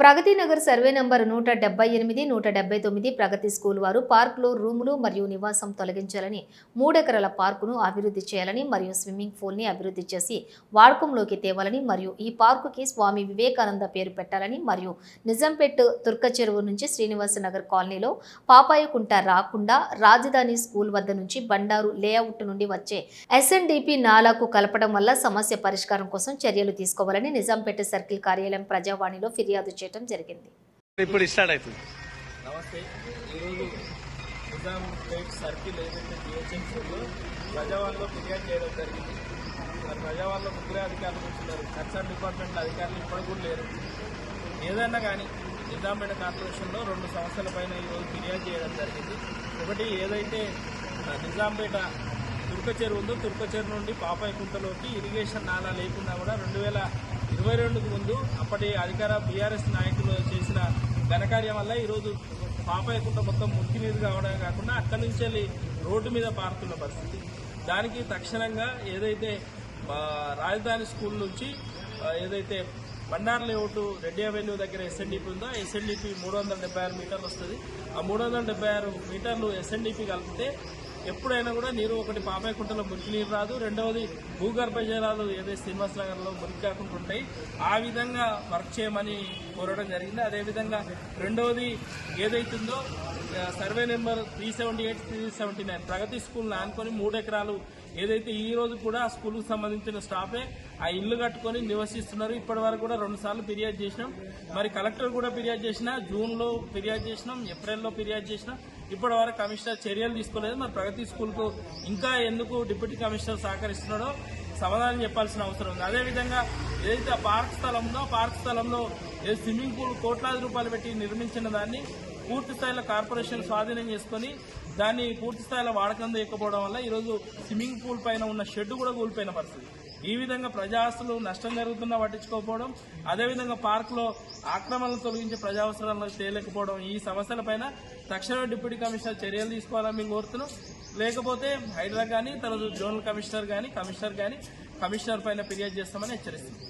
Pragathi Nagar survey number నూట డెబ్బై ఎనిమిది నూట డెబ్బై తొమ్మిది ప్రగతి స్కూల్ వారు పార్కులో రూములు మరియు నివాసం తొలగించాలని మూడెకరాల పార్కును అభివృద్ధి చేయాలని మరియు స్విమ్మింగ్ పూల్ని అభివృద్ధి చేసి వాడకంలోకి తేవాలని మరియు ఈ పార్కుకి స్వామి వివేకానంద పేరు పెట్టాలని మరియు నిజంపేట్ తుర్క చెరువు నుంచి శ్రీనివాస నగర్ కాలనీలో పాపాయకుంట రాకుండా రాజధాని స్కూల్ వద్ద నుంచి బండారు లేఅవుట్ నుండి వచ్చే ఎస్ఎన్డిపి నాలాకు కలపడం వల్ల సమస్య పరిష్కారం కోసం చర్యలు తీసుకోవాలని నిజాంపేట సర్కిల్ కార్యాలయం ప్రజావాణిలో ఫిర్యాదు చేయడం జరిగింది. ఇప్పుడు నమస్తే. ఈరోజు నిజాం పేట్ సర్కిల్ ఏదైతే జిహెచ్ఎంసీ ఉందో ప్రజావాళ్ళలో ఫిర్యాదు చేయడం జరిగింది. మరి ప్రజావాళ్ళలో ముగ్గురే అధికారులు కూర్చున్నారు. కన్సర్న్ డిపార్ట్మెంట్ అధికారులు ఇప్పటికి కూడా లేరు. ఏదైనా కానీ నిజాంపేట కార్పొరేషన్లో రెండు సమస్యల పైన ఈరోజు ఫిర్యాదు చేయడం జరిగింది. ఒకటి ఏదైతే నిజాంపేట తుర్క చెరువు ఉందో. తుర్క చెరువు నుండి పాపాయి కుంటలోకి ఇరిగేషన్ నాలా లేకుండా కూడా రెండు వేల ఇరవై రెండుకు ముందు అప్పటి అధికార బీఆర్ఎస్ నాయకులు చేసిన ఘనకార్యం వల్ల ఈరోజు పాపాయి కుంట మొత్తం మురికి నీరు కావడం కాకుండా అక్కడి నుంచి వెళ్ళి రోడ్డు మీద పారుతున్న పరిస్థితి. దానికి తక్షణంగా ఏదైతే రాజధాని స్కూల్ నుంచి ఏదైతే బండార్ లేఅవుట్ రెడ్డి అవెన్యూ దగ్గర ఎస్ఎన్డిపి ఉందో ఎస్ఎన్డిపి మూడు వందల డెబ్బై ఆరు మీటర్లు వస్తుంది. ఆ మూడు వందల డెబ్బై ఆరు మీటర్లు ఎస్ఎన్డిపి కలిపితే ఎప్పుడైనా కూడా నీరు ఒకటి పాపాయకుంటలో మురికి నీరు రాదు. రెండవది భూగర్భ జలాలు ఏదైతే శ్రీనివాస నగర్లో మురికి కాకుండా ఉంటాయి ఆ విధంగా వర్క్ చేయమని కోరడం జరిగింది. అదేవిధంగా రెండవది ఏదైతుందో survey number three seventy eight three seventy nine. Pragati స్కూల్ని ఆనుకొని మూడు ఎకరాలు ఏదైతే ఈ రోజు కూడా ఆ స్కూల్కి సంబంధించిన స్టాఫే ఆ ఇల్లు కట్టుకొని నివసిస్తున్నారు. ఇప్పటి వరకు కూడా రెండు సార్లు ఫిర్యాదు చేసినాం. మరి కలెక్టర్ కూడా ఫిర్యాదు చేసినా జూన్లో ఫిర్యాదు చేసినాం ఏప్రిల్లో ఫిర్యాదు చేసినాం. ఇప్పటి వరకు కమిషనర్ చర్యలు తీసుకోలేదు. మరి ప్రగతి స్కూల్కు ఇంకా ఎందుకు డిప్యూటీ కమిషనర్ సహకరిస్తున్నాడో సమాధానం చెప్పాల్సిన అవసరం ఉంది. అదేవిధంగా ఏదైతే పార్క్ స్థలం ఉందో పార్క్ స్థలంలో ఏ స్విమ్మింగ్ పూల్ కోట్లాది రూపాయలు పెట్టి నిర్మించిన దాన్ని పూర్తి స్థాయిలో కార్పొరేషన్ స్వాధీనం చేసుకొని దాన్ని పూర్తి స్థాయిలో వాడకం చేయకపోవడం వల్ల ఈరోజు స్విమ్మింగ్ పూల్ పైన ఉన్న షెడ్ కూడా కూలిపోయిన పరిస్థితి. ఈ విధంగా ప్రజాస్తులు నష్టం జరుగుతున్నా పట్టించుకోకపోవడం అదేవిధంగా పార్కులో ఆక్రమణలు తొలగించే ప్రజా అవసరాలను చేయలేకపోవడం ఈ సమస్యలపైన తక్షణమే డిప్యూటీ కమిషనర్ చర్యలు తీసుకోవాలని మేము కోరుతున్నాం. లేకపోతే హైడ్రా కానీ తర్వాత జోనల్ కమిషనర్ కానీ కమిషనర్ కానీ కమిషనర్ పైన ఫిర్యాదు చేస్తామని హెచ్చరిస్తుంది